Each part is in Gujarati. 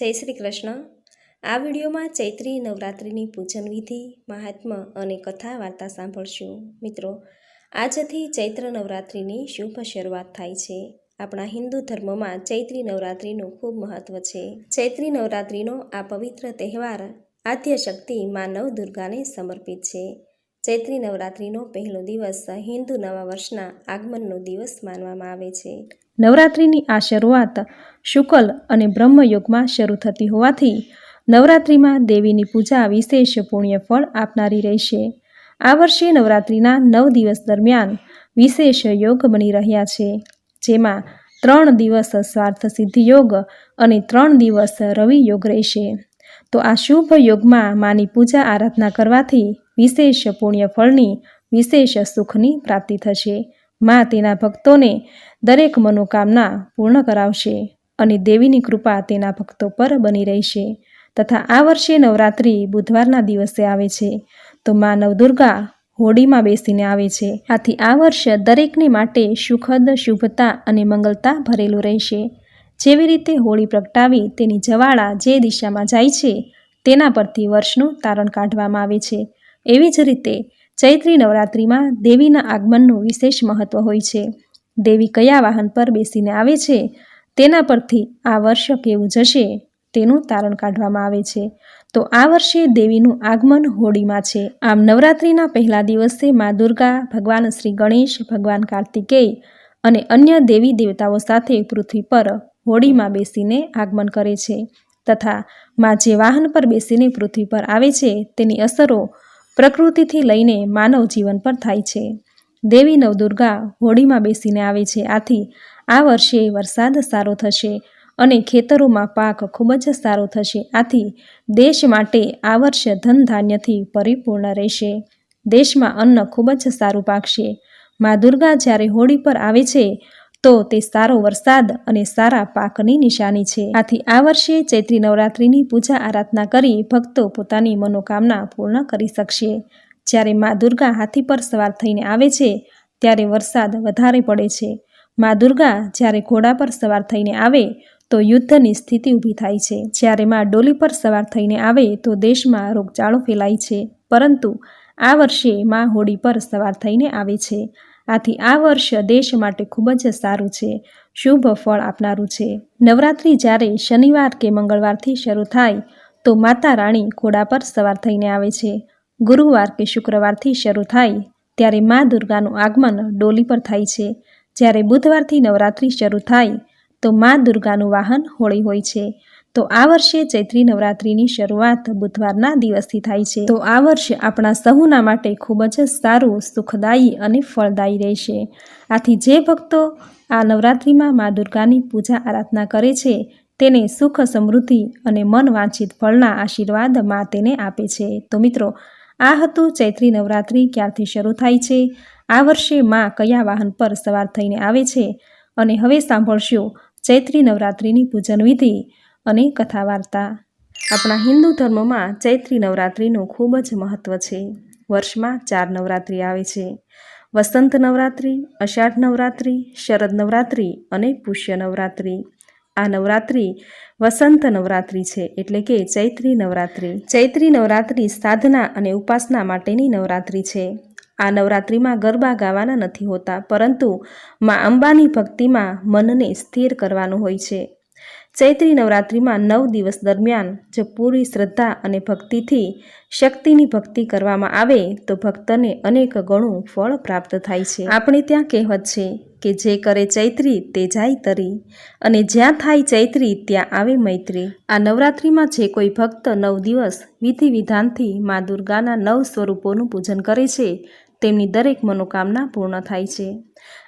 જય શ્રી કૃષ્ણ. આ વિડીયોમાં ચૈત્રી નવરાત્રિની પૂજન વિધિ, મહાત્મ્ય અને કથા વાર્તા સાંભળશું. મિત્રો, આજથી ચૈત્ર નવરાત્રિની શુભ શરૂઆત થાય છે. આપણા હિન્દુ ધર્મમાં ચૈત્રી નવરાત્રિનું ખૂબ મહત્વ છે. ચૈત્રી નવરાત્રિનો આ પવિત્ર તહેવાર આદ્ય શક્તિ મા નવ દુર્ગાને સમર્પિત છે. ચૈત્રી નવરાત્રિનો પહેલો દિવસ હિન્દુ નવા વર્ષના આગમનનો દિવસ માનવામાં આવે છે. નવરાત્રિની આ શરૂઆત શુકલ અને બ્રહ્મયોગમાં શરૂ થતી હોવાથી નવરાત્રિમાં દેવીની પૂજા વિશેષ પુણ્યફળ આપનારી રહેશે. આ વર્ષે નવરાત્રિના નવ દિવસ દરમિયાન વિશેષ યોગ બની રહ્યા છે, જેમાં ત્રણ દિવસ સ્વાર્થ સિદ્ધિ યોગ અને ત્રણ દિવસ રવિ યોગ રહેશે. તો આ શુભ યોગમાં માની પૂજા આરાધના કરવાથી વિશેષ પુણ્યફળની વિશેષ સુખની પ્રાપ્તિ થશે. માં તેના ભક્તોને દરેક મનોકામના પૂર્ણ કરાવશે અને દેવીની કૃપા તેના ભક્તો પર બની રહેશે. તથા આ વર્ષે નવરાત્રિ બુધવારના દિવસે આવે છે. તો મા નવદુર્ગા હોડીમાં બેસીને આવે છે. આથી આ વર્ષ દરેકને માટે સુખદ, શુભતા અને મંગલતા ભરેલું રહેશે. જેવી રીતે હોળી પ્રગટાવી તેની જવાળા જે દિશામાં જાય છે, તેના પરથી વર્ષનું તારણ કાઢવામાં આવે છે. એવી જ રીતે ચૈત્રી નવરાત્રિમાં દેવીના આગમનનું વિશેષ મહત્વ હોય છે. દેવી કયા વાહન પર બેસીને આવે છે, તેના પરથી આ વર્ષ કેવું જશે, તેનું તારણ કાઢવામાં આવે છે. તો આ વર્ષે દેવીનું આગમન હોળીમાં છે. આમ નવરાત્રિના પહેલા દિવસે મા દુર્ગા, ભગવાન શ્રી ગણેશ, ભગવાન કાર્તિકેય અને અન્ય દેવી દેવતાઓ સાથે પૃથ્વી પર હોળીમાં બેસીને આગમન કરે છે. તથા મા જે વાહન પર બેસીને પૃથ્વી પર આવે છે, તેની અસરો પ્રકૃતિથી લઈને માનવ જીવન પર થાય છે. દેવી નવદુર્ગા હોળીમાં બેસીને આવે છે. આથી આ વર્ષે વરસાદ સારો થશે અને ખેતરોમાં પાક ખૂબ જ સારો થશે. આથી દેશ માટે આ વર્ષ ધન ધાન્યથી પરિપૂર્ણ રહેશે. દેશમાં અન્ન ખૂબ જ સારું પાકશે. મા દુર્ગા જ્યારે હોળી પર આવે છે તો તે સારો વરસાદ અને સારા પાકની નિશાની છે. આથી આ વર્ષે ચૈત્રી નવરાત્રિની પૂજા આરાધના કરી ભક્તો પોતાની મનોકામના પૂર્ણ કરી શકશે. જ્યારે મા દુર્ગા હાથી પર સવાર થઈને આવે છે, ત્યારે વરસાદ વધારે પડે છે. મા દુર્ગા જ્યારે ઘોડા પર સવાર થઈને આવે, તો યુદ્ધની સ્થિતિ ઊભી થાય છે. જ્યારે મા ડોલી પર સવાર થઈને આવે, તો દેશમાં રોગચાળો ફેલાય છે. પરંતુ આ વર્ષે મા હોડી પર સવાર થઈને આવે છે. આથી આ વર્ષ દેશ માટે ખૂબ જ સારું છે. શુભ ફળ આપનારું છે. નવરાત્રિ જ્યારે શનિવાર કે મંગળવારથી શરૂ થાય, તો માતા રાણી ઘોડા પર સવાર થઈને આવે છે. ગુરુવાર કે શુક્રવારથી શરૂ થાય, ત્યારે મા દુર્ગાનું આગમન ડોલી પર થાય છે. જ્યારે બુધવારથી નવરાત્રિ શરૂ થાય, તો મા દુર્ગાનું વાહન હોળી હોય છે. તો આ વર્ષે ચૈત્રી નવરાત્રિની શરૂઆત બુધવારના દિવસથી થાય છે. તો આ વર્ષે આપણા સહુના માટે ખૂબ જ સારું, સુખદાયી અને ફળદાયી રહેશે. આથી જે ભક્તો આ નવરાત્રિમાં મા દુર્ગાની પૂજા આરાધના કરે છે, તેને સુખ, સમૃદ્ધિ અને મન વાંછિત ફળના આશીર્વાદ મા તેને આપે છે. તો મિત્રો, આ હતું ચૈત્રી નવરાત્રિ ક્યારથી શરૂ થાય છે? આ વર્ષે મા કયા વાહન પર સવાર થઈને આવે છે? અને હવે સાંભળશું ચૈત્રી નવરાત્રિની પૂજન વિધિ. અને કથા વાર્તા આપણા હિન્દુ ધર્મમાં ચૈત્રી નવરાત્રિનું ખૂબ જ મહત્ત્વ છે. વર્ષમાં ચાર નવરાત્રિ આવે છે. વસંત નવરાત્રિ, અષાઢ નવરાત્રિ, શરદ નવરાત્રિ અને પુષ્ય નવરાત્રિ. આ નવરાત્રિ વસંત નવરાત્રિ છે એટલે કે ચૈત્રી નવરાત્રિ. ચૈત્રી નવરાત્રિ સાધના અને ઉપાસના માટેની નવરાત્રિ છે. આ નવરાત્રિમાં ગરબા ગાવાના નથી હોતા, પરંતુ મા અંબાની ભક્તિમાં મનને સ્થિર કરવાનું હોય છે. ચૈત્રી નવરાત્રિમાં નવ દિવસ દરમિયાન જો પૂરી શ્રદ્ધા અને ભક્તિથી શક્તિની ભક્તિ કરવામાં આવે, તો ભક્તને અનેક ગણું ફળ પ્રાપ્ત થાય છે. આપણે ત્યાં કહેવત છે કે જે કરે ચૈત્રી તે જાય તરી, અને જ્યાં થાય ચૈત્રી ત્યાં આવે મૈત્રી. આ નવરાત્રિમાં જે કોઈ ભક્ત નવ દિવસ વિધિ વિધાનથી મા દુર્ગાના નવ સ્વરૂપોનું પૂજન કરે છે તેમની દરેક મનોકામના પૂર્ણ થાય છે.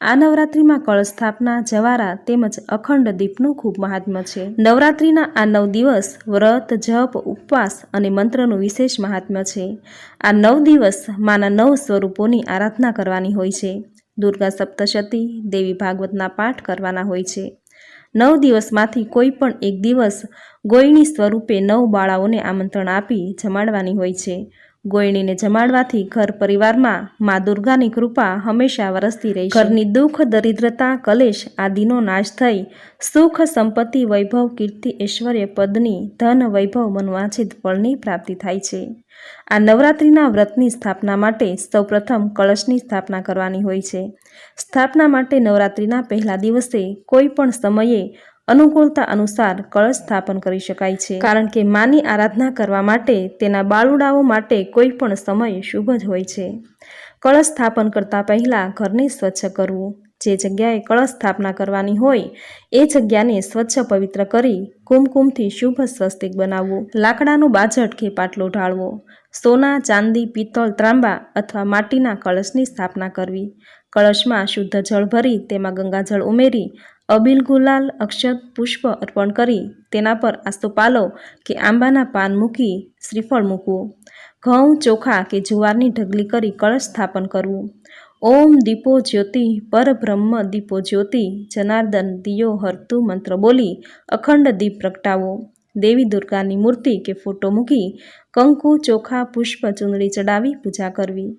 આ નવરાત્રિમાં કળશ સ્થાપના જવારા તેમજ અખંડ દીપનું ખૂબ મહાત્મ્ય છે. નવરાત્રિના આ નવ દિવસ વ્રત, જપ, ઉપવાસ અને મંત્રનું વિશેષ મહાત્મ્ય છે. આ નવ દિવસ માના નવ સ્વરૂપોની આરાધના કરવાની હોય છે. દુર્ગા સપ્તશતી, દેવી ભાગવતના પાઠ કરવાના હોય છે. નવ દિવસમાંથી કોઈ પણ એક દિવસ ગોયણી સ્વરૂપે નવ બાળાઓને આમંત્રણ આપી જમાડવાની હોય છે. ગોયણીને જમાડવાથી ઘર પરિવારમાં મા દુર્ગાની કૃપા હંમેશા વરસતી રહી ઘરની દુઃખ, દરિદ્રતા, કલેશ આદિનો નાશ થઈ સુખ, સંપત્તિ, વૈભવ, કીર્તિ, ઐશ્વર્ય પદની ધન, વૈભવ મનવાંછિત ફળની પ્રાપ્તિ થાય છે. આ નવરાત્રિના વ્રતની સ્થાપના માટે સૌપ્રથમ કળશની સ્થાપના કરવાની હોય છે. સ્થાપના માટે નવરાત્રિના પહેલા દિવસે કોઈ પણ સમયે અનુકૂળતા અનુસાર કળશ સ્થાપન કરી શકાય છે. કારણ કે માની આરાધના કરવા માટે તેના બાળુડાઓ માટે કોઈ પણ સમય શુભ જ હોય છે. કળશ સ્થાપન કરતા પહેલાં ઘરને સ્વચ્છ કરવું. જે જગ્યાએ કળશ સ્થાપના કરવાની હોય, એ જગ્યાને સ્વચ્છ પવિત્ર કરી, કુમકુમથી શુભ સ્વસ્તિક બનાવવું. લાકડાનું બાજટ કે પાટલો ઢાળવો. સોના, ચાંદી પિત્તળ ત્રાંબા અથવા માટીના કળશની સ્થાપના કરવી. કળશમાં શુદ્ધ જળ ભરી, તેમાં ગંગાજળ ઉમેરી અબીલ ગુલાલ અક્ષત પુષ્પ અર્પણ કરી તેના પર આસ્તોપાલો કે આંબાના પાન મૂકી શ્રીફળ મૂકવું. ઘઉં, ચોખા કે જુવારની ઢગલી કરી કળશ સ્થાપન કરવું. ઓમ દીપો જ્યોતિ, પરબ્રહ્મ દીપો જ્યોતિ, જનાર્દન દિયો હરતું મંત્ર બોલી, અખંડ દીપ પ્રગટાવો. દેવી દુર્ગાની મૂર્તિ કે ફોટો મૂકી, કંકુ, ચોખા, પુષ્પ, ચૂંદડી ચડાવી પૂજા કરવી.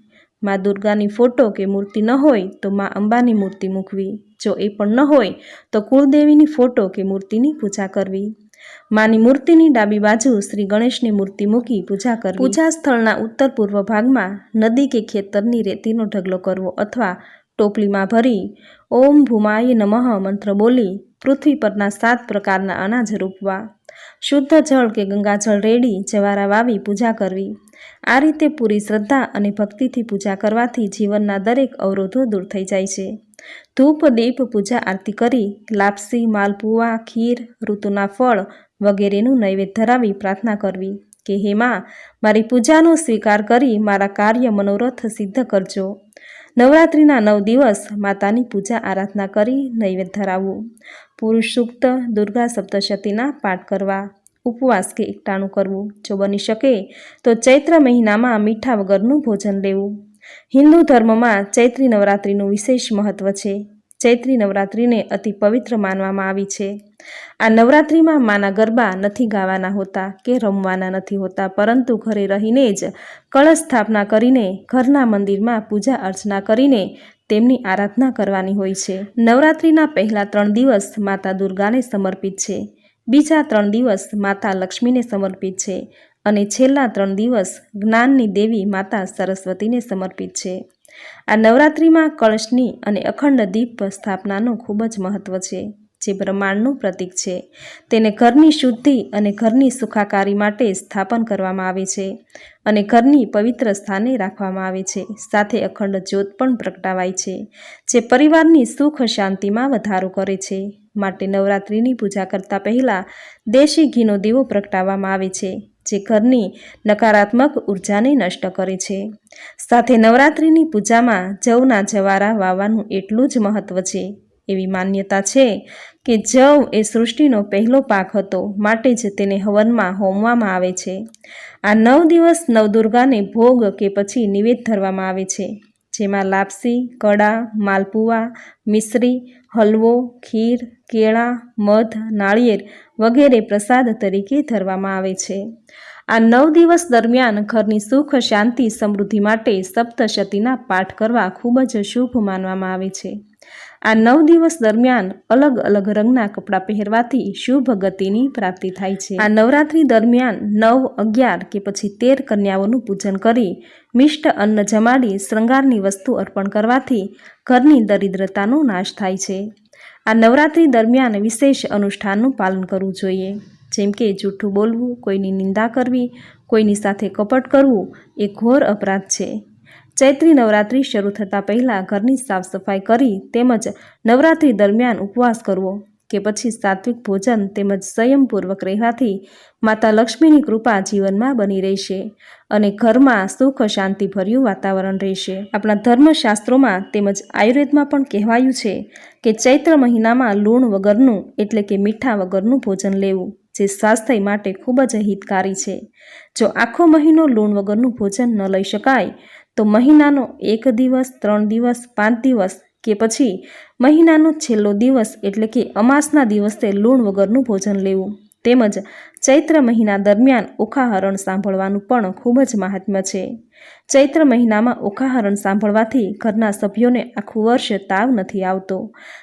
મા દુર્ગાની ફોટો કે મૂર્તિ ન હોય તો મા અંબાની મૂર્તિ મૂકવી. જો એ પણ ન હોય તો કુળદેવીની ફોટો કે મૂર્તિની પૂજા કરવી. માની મૂર્તિની ડાબી બાજુ શ્રી ગણેશની મૂર્તિ મૂકી પૂજા કરવી. પૂજા સ્થળના ઉત્તર પૂર્વ ભાગમાં નદી કે ખેતરની રેતીનો ઢગલો કરવો અથવા ટોપલીમાં ભરી ઓમ ભૂમાય નમઃ મંત્ર બોલી પૃથ્વી પરના સાત પ્રકારના અનાજ રોપવા. શુદ્ધ જળ કે ગંગાજળ રેડી જવારા વાવી પૂજા કરવી. આ રીતે પૂરી શ્રદ્ધા અને ભક્તિથી પૂજા કરવાથી જીવનના દરેક અવરોધો દૂર થઈ જાય છે. ધૂપ, દીપ, પૂજા, આરતી કરી, લાપસી માલપુઆ ખીર, ઋતુના ફળ વગેરેનું નૈવેદ્ય ધરાવી પ્રાર્થના કરવી કે, હે મારી પૂજાનો સ્વીકાર કરી મારા કાર્ય મનોરથ સિદ્ધ કરજો. નવરાત્રિના નવ દિવસ માતાની પૂજા આરાધના કરી નૈવેદ્ય ધરાવવું પુરુષ સૂક્ત દુર્ગા સપ્તશતીના પાઠ કરવા. ઉપવાસ કે એકટાણું કરવું. જો બની શકે, તો ચૈત્ર મહિનામાં મીઠા વગરનું ભોજન લેવું. હિન્દુ ધર્મમાં ચૈત્રી નવરાત્રિનું વિશેષ મહત્વ છે. ચૈત્રી નવરાત્રિને અતિ પવિત્ર માનવામાં આવી છે. આ નવરાત્રિમાં માના ગરબા નથી ગાવાના હોતા કે રમવાના નથી હોતા, પરંતુ ઘરે રહીને જ કળશ સ્થાપના કરીને, ઘરના મંદિરમાં પૂજા અર્ચના કરીને તેમની આરાધના કરવાની હોય છે. નવરાત્રિના પહેલા ત્રણ દિવસ માતા દુર્ગાને સમર્પિત છે. બીજા ત્રણ દિવસ માતા લક્ષ્મીને સમર્પિત છે અને છેલ્લા ત્રણ દિવસ જ્ઞાનની દેવી માતા સરસ્વતીને સમર્પિત છે. આ નવરાત્રિમાં કળશની અને અખંડ દીપ સ્થાપનાનું ખૂબ જ મહત્ત્વ છે, જે બ્રહ્માંડનું પ્રતીક છે. તેને ઘરની શુદ્ધિ અને ઘરની સુખાકારી માટે સ્થાપન કરવામાં આવે છે અને ઘરની પવિત્ર સ્થાને રાખવામાં આવે છે. સાથે અખંડ જ્યોત પણ પ્રગટાવાય છે, જે પરિવારની સુખ શાંતિમાં વધારો કરે છે. માટે નવરાત્રિની પૂજા કરતાં પહેલાં દેશી ઘીનો દીવો પ્રગટાવવામાં આવે છે, જે ઘરની નકારાત્મક ઉર્જાને નષ્ટ કરે છે. સાથે નવરાત્રિની પૂજામાં જવના જવારા વાવવાનું એટલું જ મહત્ત્વ છે. એવી માન્યતા છે કે જવ એ સૃષ્ટિનો પહેલો પાક હતો, માટે જ તેને હવનમાં હોમવામાં આવે છે. આ નવ દિવસ નવદુર્ગાને ભોગ કે પછી નિવેદ ધરવામાં આવે છે, જેમાં લાપસી કડા માલપુવા, મિશ્રી હલવો, ખીર, કેળા, મધ, નાળિયેર વગેરે પ્રસાદ તરીકે ધરવામાં આવે છે. આ નવ દિવસ દરમિયાન ઘરની સુખ, શાંતિ, સમૃદ્ધિ માટે સપ્તશતીના પાઠ કરવા ખૂબ જ શુભ માનવામાં આવે છે. આ નવ દિવસ દરમિયાન અલગ અલગ રંગના કપડાં પહેરવાથી શુભ ગતિની પ્રાપ્તિ થાય છે. આ નવરાત્રી દરમિયાન નવ, અગિયાર કે પછી તેર કન્યાઓનું પૂજન કરી, મિષ્ટ અન્ન જમાડી, શૃંગારની વસ્તુ અર્પણ કરવાથી ઘરની દરિદ્રતાનો નાશ થાય છે. આ નવરાત્રિ દરમિયાન વિશેષ અનુષ્ઠાનનું પાલન કરવું જોઈએ. જેમ કે જૂઠું બોલવું, કોઈની નિંદા કરવી, કોઈની સાથે કપટ કરવું એ ઘોર અપરાધ છે. ચૈત્રી નવરાત્રિ શરૂ થતાં પહેલાં ઘરની સાફ સફાઈ કરી તેમજ નવરાત્રિ દરમિયાન ઉપવાસ કરવો. કે પછી સાત્વિક ભોજન તેમજ સંયમપૂર્વક રહેવાથી માતા લક્ષ્મીની કૃપા જીવનમાં બની રહેશે અને ઘરમાં સુખ શાંતિભર્યું વાતાવરણ રહેશે. આપણા ધર્મશાસ્ત્રોમાં તેમજ આયુર્વેદમાં પણ કહેવાયું છે કે ચૈત્ર મહિનામાં લૂણ વગરનું એટલે કે મીઠા વગરનું ભોજન લેવું, જે સ્વાસ્થ્ય માટે ખૂબ જ હિતકારી છે. જો આખો મહિનો લૂણ વગરનું ભોજન ન લઈ શકાય, તો મહિનાનો એક દિવસ, ત્રણ દિવસ, પાંચ દિવસ કે પછી મહિનાનો છેલ્લો દિવસ એટલે કે અમાસના દિવસે લૂણ વગરનું ભોજન લેવું. તેમજ ચૈત્ર મહિના દરમિયાન ઉખાહરણ સાંભળવાનું પણ ખૂબ જ મહાત્મ્ય છે. ચૈત્ર મહિનામાં ઉખાહરણ સાંભળવાથી ઘરના સભ્યોને આખું વર્ષ તાવ નથી આવતો.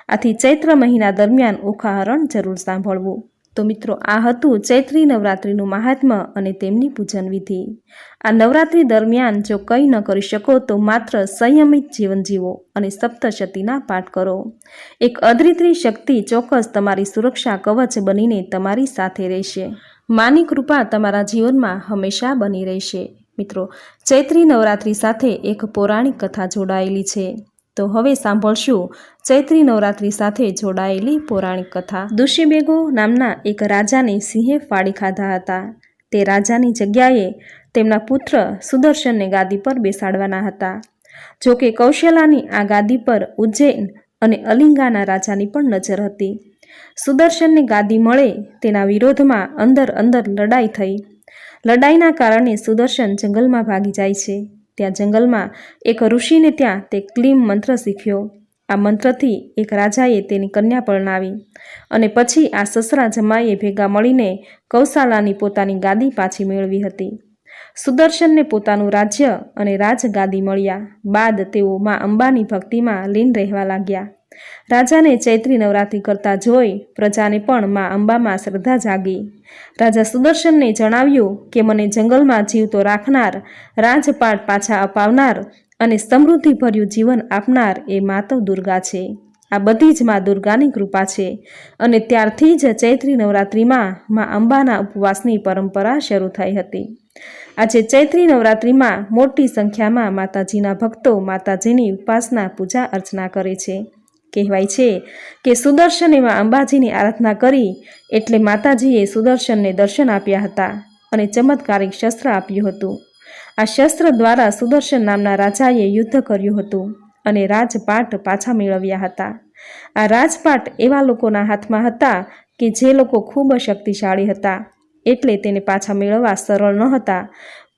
આથી ચૈત્ર મહિના દરમિયાન ઉખાહરણ જરૂર સાંભળવું. તો મિત્રો, આ હતું ચૈત્રી નવરાત્રિનું મહાત્મ્ય અને તેમની પૂજન વિધિ. આ નવરાત્રિ દરમિયાન જો કંઈ ન કરી શકો, તો માત્ર સંયમિત જીવન જીવો અને સપ્તશતીના પાઠ કરો. એક અદ્વિતીય શક્તિ ચોક્કસ તમારી સુરક્ષા કવચ બનીને તમારી સાથે રહેશે. માની કૃપા તમારા જીવનમાં હંમેશા બની રહેશે. મિત્રો, ચૈત્રી નવરાત્રિ સાથે એક પૌરાણિક કથા જોડાયેલી છે. તો હવે સાંભળશું ચૈત્રી નવરાત્રિ સાથે જોડાયેલી પૌરાણિક કથા. દુષ્યબેગો નામના એક રાજાને સિંહે ફાડી ખાધા હતા. તે રાજાની જગ્યાએ તેમના પુત્ર સુદર્શનને ગાદી પર બેસાડવાના હતા. જો કે કૌશલાની આ ગાદી પર ઉજ્જૈન અને અલિંગાના રાજાની પણ નજર હતી. સુદર્શનને ગાદી મળે તેના વિરોધમાં અંદર અંદર લડાઈ થઈ. લડાઈના કારણે સુદર્શન જંગલમાં ભાગી જાય છે. ત્યાં જંગલમાં એક ઋષિને ત્યાં તે ક્લીમ મંત્ર શીખ્યો. આ મંત્રથી એક રાજાએ તેની કન્યા પરણાવી અને પછી આ સસરા જમાઈએ ભેગા મળીને કૌશાલાની પોતાની ગાદી પાછી મેળવી હતી. સુદર્શનને પોતાનું રાજ્ય અને રાજગાદી મળ્યા. બાદ તેઓ મા અંબાની ભક્તિમાં લીન રહેવા લાગ્યા. રાજાને ચૈત્રી નવરાત્રિ કરતા જોઈ પ્રજાને પણ મા અંબામાં શ્રદ્ધા જાગી. રાજા સુદર્શનને જણાવ્યું કે, મને જંગલમાં જીવતો રાખનાર, રાજપાટ પાછા અપાવનાર અને સમૃદ્ધિભર્યું જીવન આપનાર એ માતવ દુર્ગા છે. આ બધી જ મા દુર્ગાની કૃપા છે. અને ત્યારથી જ ચૈત્રી નવરાત્રિમાં મા અંબાના ઉપવાસની પરંપરા શરૂ થઈ હતી. આજે ચૈત્રી નવરાત્રિમાં મોટી સંખ્યામાં માતાજીના ભક્તો માતાજીની ઉપાસના પૂજા અર્ચના કરે છે. કહેવાય છે કે સુદર્શન એમાં અંબાજીની આરાધના કરી એટલે માતાજીએ સુદર્શનને દર્શન આપ્યા હતા અને ચમત્કારિક શસ્ત્ર આપ્યું હતું. આ શસ્ત્ર દ્વારા સુદર્શન નામના રાજાએ યુદ્ધ કર્યું હતું અને રાજપાટ પાછા મેળવ્યા હતા. આ રાજપાટ એવા લોકોના હાથમાં હતા કે જે લોકો ખૂબ શક્તિશાળી હતા એટલે તેને પાછા મેળવવા સરળ ન હતા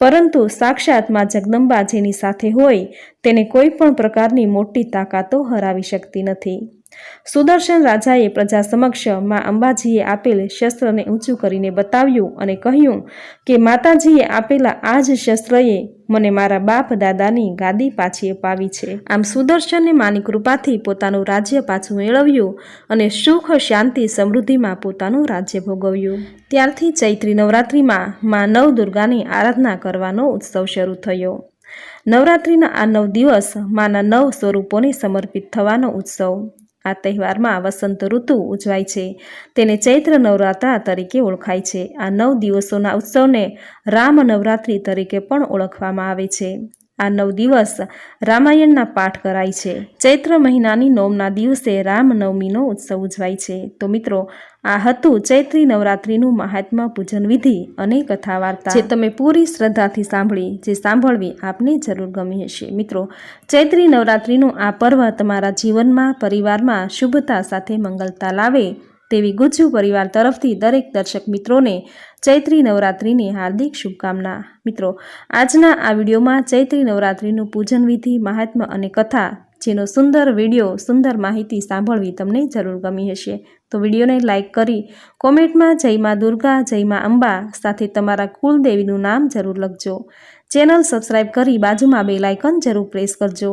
પરંતુ સાક્ષાતમાં જગદંબા જેની સાથે હોય, તેને કોઈ પણ પ્રકારની મોટી તાકાતો હરાવી શકતી નથી. સુદર્શન રાજાએ પ્રજા સમક્ષમાં અંબાજીએ આપેલ શસ્ત્રને ઊંચું કરીને બતાવ્યું અને કહ્યું કે, માતાજીએ આપેલા આ જ શસ્ત્રએ મને મારા બાપ દાદાની ગાદી પાછી અપાવી છે. આમ સુદર્શને માની કૃપાથી પોતાનું રાજ્ય પાછું મેળવ્યું અને સુખ, શાંતિ, સમૃદ્ધિમાં પોતાનું રાજ્ય ભોગવ્યું. ત્યારથી ચૈત્રી નવરાત્રિમાં મા નવ દુર્ગાની આરાધના કરવાનો ઉત્સવ શરૂ થયો. નવરાત્રિના આ નવ દિવસ માના નવ સ્વરૂપોને સમર્પિત થવાનો ઉત્સવ. આ તહેવારમાં વસંત ઋતુ ઉજવાય છે. તેને ચૈત્ર નવરાત્રા તરીકે ઓળખાય છે. આ નવ દિવસોના ઉત્સવને રામ નવરાત્રિ તરીકે પણ ઓળખવામાં આવે છે. આ નવ દિવસ રામાયણના પાઠ કરાય છે. ચૈત્ર મહિનાની નવમના દિવસે રામનવમીનો ઉત્સવ ઉજવાય છે. તો મિત્રો, આ હતું ચૈત્રી નવરાત્રિનું મહાત્મા પૂજન વિધિ અને કથા વાર્તા જે તમે પૂરી શ્રદ્ધાથી સાંભળી, જે સાંભળવી આપને જરૂર ગમી હશે. મિત્રો, ચૈત્રી નવરાત્રિનું આ પર્વ તમારા જીવનમાં, પરિવારમાં શુભતા સાથે મંગલતા લાવે. તેવી ગુજ્જુ પરિવાર તરફથી દરેક દર્શક મિત્રોને ચૈત્રી નવરાત્રિની હાર્દિક શુભકામના. મિત્રો, આજના આ વિડીયોમાં ચૈત્રી નવરાત્રિનું પૂજન વિધિ મહાત્મ્ય અને કથા જેનો સુંદર વીડિયો, સુંદર માહિતી સાંભળવી તમને જરૂર ગમી હશે. તો વિડીયોને લાઇક કરી કોમેન્ટમાં જય માં દુર્ગા, જય માં અંબા સાથે તમારા કુલદેવીનું નામ જરૂર લખજો. ચેનલ સબસ્ક્રાઇબ કરી બાજુમાં બે લાઇકન જરૂર પ્રેસ કરજો.